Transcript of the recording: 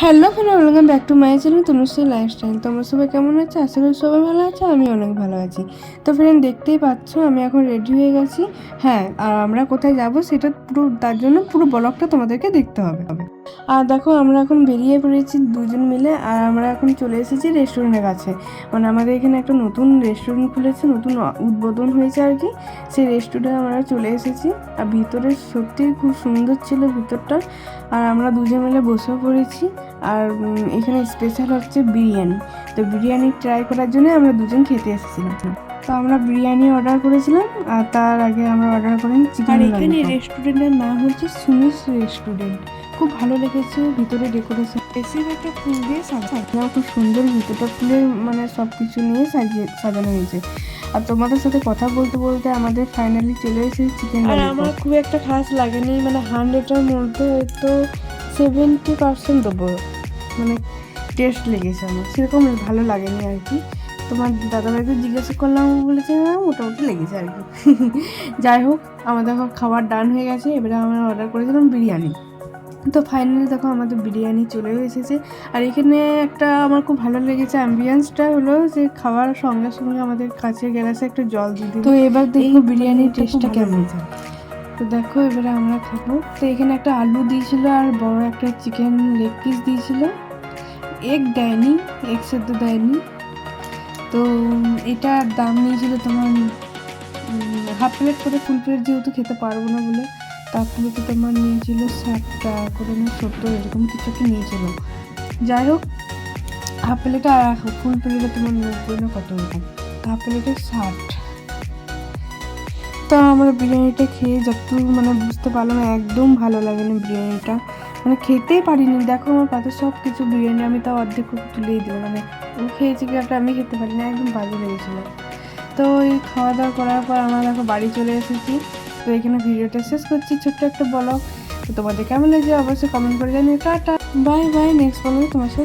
Hello friend welcome back to my channel Tanushree lifestyle. তোমরা সবাই কেমন আছে? আশা করি সবাই ভালো আছে আমি অনেক ভালো আছি। তো ফ্রেন্ড দেখতেই পাচ্ছ, আমি এখন রেডি হয়ে গেছি। হ্যাঁ আর আমরা কোথায় যাব, সেটা পুরো, তার জন্য পুরো ব্লগটা তোমাদেরকে দেখতে হবে। আর দেখো আমরা এখন বেরিয়ে পড়েছি দুজন মিলে আর আমরা এখন চলে এসেছি রেস্টুরেন্টের কাছে। মানে আমাদের এখানে একটা নতুন রেস্টুরেন্ট খুলেছে নতুন উদ্বোধন হয়েছে আর কি। সেই রেস্টুরেন্টে আমরা চলে এসেছি আর ভিতরে সত্যি খুব সুন্দর ছিল ভিতরটা। আর আমরা দুজন মিলে বসেও পড়েছি আর এখানে স্পেশাল হচ্ছে বিরিয়ানি। তো বিরিয়ানি ট্রাই করার জন্য আমরা দুজন খেতে এসেছিলাম। তো আমরা বিরিয়ানি অর্ডার করেছিলাম আর তার আগে আমরা অর্ডার করি চিকেন আর এখানে রেস্টুরেন্টের নাম হচ্ছে সুমিস রেস্টুরেন্ট খুব ভালো লেগেছে ভিতরে ডেকোরেশন বেশির একটা ফুল দিয়ে সাজানো। খুব সুন্দর ভিতরটা ফুলের মানে সব কিছু নিয়ে সাজিয়ে সাজানো হয়েছে। আর তোমাদের সাথে কথা বলতে বলতে আমাদের ফাইনালি চলে এসেছে চিকেন আর আমার খুব একটা খাস লাগেনি মানে হান্ড্রেডের মধ্যে তো সেভেন্টি পার্সেন্ট দেবো। মানে টেস্ট লেগেছে আমার। সেরকম ভালো লাগেনি আর কি। তোমার দাদাভাইকে জিজ্ঞাসা করলাম বলেছে হ্যাঁ মোটামুটি লেগেছে আর কি। যাই হোক আমাদের এখন খাবার ডান হয়ে গেছে। এবারে আমরা অর্ডার করেছিলাম বিরিয়ানি। তো ফাইনালি দেখো আমাদের বিরিয়ানি চলেও এসেছে। আর এখানে একটা আমার খুব ভালো লেগেছে অ্যাম্বিয়েন্সটা হলো যে খাওয়ার সঙ্গে সঙ্গে আমাদের কাছে গ্যালাসে একটা জল দিতে তো এবার দেখো বিরিয়ানির টেস্টটা কেমন। তো দেখো এবারে আমরা খাব। তো এখানে একটা আলু দিয়েছিলো আর বড় একটা চিকেন লেগ পিস দিয়েছিলো। এগ দেয়নি এগ সেদ্ধ দেয়নি। তো এটার দাম নিয়েছিল তোমার হাফ প্লেট করে ফুল প্লেট যেহেতু খেতে পারব না বলে। তার প্লেটে তোমার নিয়েছিল ষাট টাকা করে না সত্তর এরকম কিছু একটা নিয়েছিল যাই হোক, হাফ প্লেটে আর ফুল প্লেটে তোমার নব্বই না কত রকম হাফ প্লেটে ষাট। তো আমার বিরিয়ানিটা খেয়ে যতটুকু মানে বুঝতে পারলাম, একদম ভালো লাগেনি বিরিয়ানিটা। মানে খেতেই পারিনি। দেখো আমার পাতে সব কিছু বিরিয়ানি, আমি তাও অর্ধেক তুলেই দেবো। মানে ও খেয়েছে কি একটা, আমি খেতে পারি না একদম বাজে লেগেছিলো। তো এই খাওয়া দাওয়া করার পর আমরা দেখো বাড়ি চলে এসেছি। তো এখানে ভিডিওটা শেষ করছি। ছোট্ট একটা ব্লগ। তো তোমাদের কেমন লাগছে অবশ্যই কমেন্ট করে জানিও। টাটা। বাই বাই নেক্সট ব্লগে তোমার সাথে